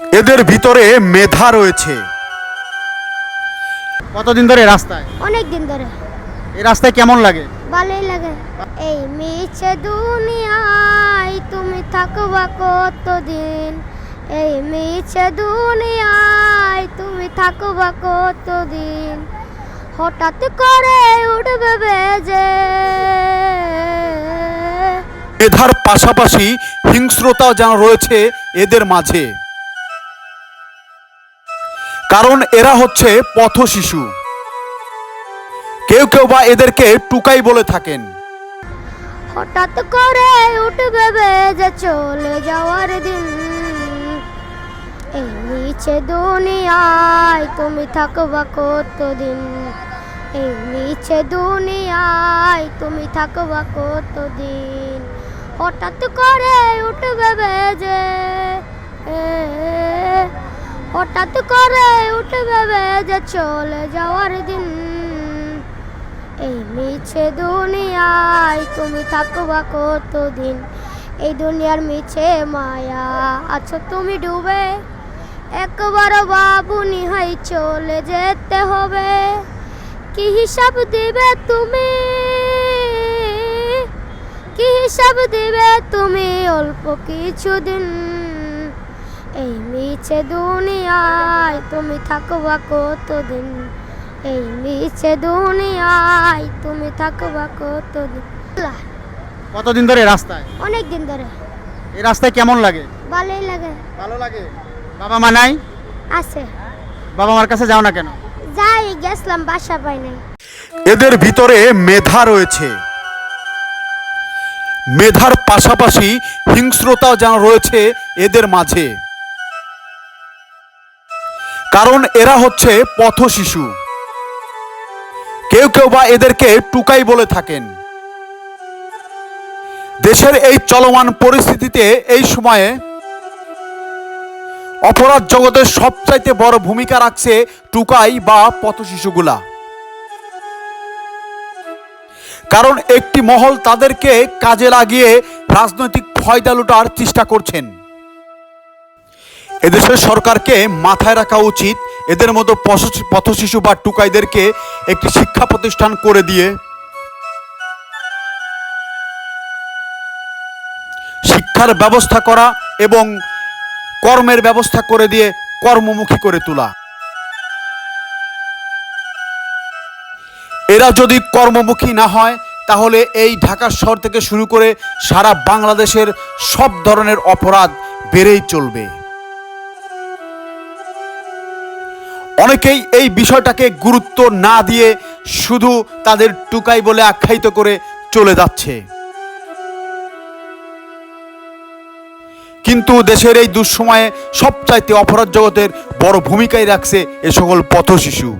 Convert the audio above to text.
এদের ভিতরে মেধা রয়েছে। কতদিন ধরে রাস্তায়? অনেক দিন ধরে। এই রাস্তায় কেমন লাগে? ভালোই লাগে। এই মিছে দুনিয়ায় তুমি থাকবা কতদিন? এই মিছে দুনিয়ায় তুমি থাকবা কতদিন? হঠাৎ করে উঠবে বেজে। মেধার পাশাপাশি হিংস্রতা যেন রয়েছে এদের মাঝে। কারণ এরা হচ্ছে পথ শিশু। কেউ কেউ বা এদেরকে টুকাই বলে থাকেন। হঠাৎ করে উঠবে বেজে চলে যাওয়ার দিন। এই নিচে দুনিয়ায় তুমি থাকবা কতদিন? এই নিচে দুনিয়ায় তুমি থাকবা কতদিন? হঠাৎ করে উঠবে বেজে এ, হঠাৎ করে উঠবে যে চলে যাওয়ার দিন। এই মিছে দুনিয়ায় তুমি থাকবা কতদিন? এই দুনিয়ার মিছে মায়া আছো তুমি ডুবে। একবার বাবু নিহাই চলে যেতে হবে। কি হিসাব দিবে তুমি? কি হিসাব দিবে তুমি অল্প কিছুদিন? এই মিছে দুনিয়ায় তুমি থাকবা কতদিন? এই মিছে দুনিয়ায় তুমি থাকবা কতদিন? কতদিন ধরে রাস্তায়? অনেক দিন ধরে। এই রাস্তায় কেমন লাগে? ভালোই লাগে। ভালো লাগে? বাবা মা নাই? আছে। বাবা মার কাছে যাও না কেন? যাই গেছিলাম বাসা পাই নাই। এদের ভিতরে মেধা রয়েছে। মেধার পাশাপাশি হিংস্রতা যেন রয়েছে এদের মাঝে। কারণ এরা হচ্ছে পথ শিশু। কেউ কেউ বা এদেরকে টুকাই বলে থাকেন। দেশের এই চলমান পরিস্থিতিতে এই সময়ে অপরাধ জগতের সবচাইতে বড় ভূমিকা রাখছে টুকাই বা পথ শিশুগুলা। কারণ একটি মহল তাদেরকে কাজে লাগিয়ে রাজনৈতিক ফয়দা লুটার চেষ্টা করছেন। এদেশের সরকারকে মাথায় রাখা উচিত এদের মতো পথশিশু বা টুকাইদেরকে একটি শিক্ষা প্রতিষ্ঠান করে দিয়ে শিক্ষার ব্যবস্থা করা এবং কর্মের ব্যবস্থা করে দিয়ে কর্মমুখী করে তোলা। এরা যদি কর্মমুখী না হয়, তাহলে এই ঢাকা শহর থেকে শুরু করে সারা বাংলাদেশের সব ধরনের অপরাধ বেড়েই চলবে। অনেকেই এই বিষয়টাকে গুরুত্ব না দিয়ে শুধু তাদের টুকাই বলে আখ্যায়িত করে চলে যাচ্ছে। কিন্তু দেশের এই দুঃসময়ে সবচাইতে অপরাধ জগতের বড় ভূমিকাই রাখছে এ সকল পথ শিশু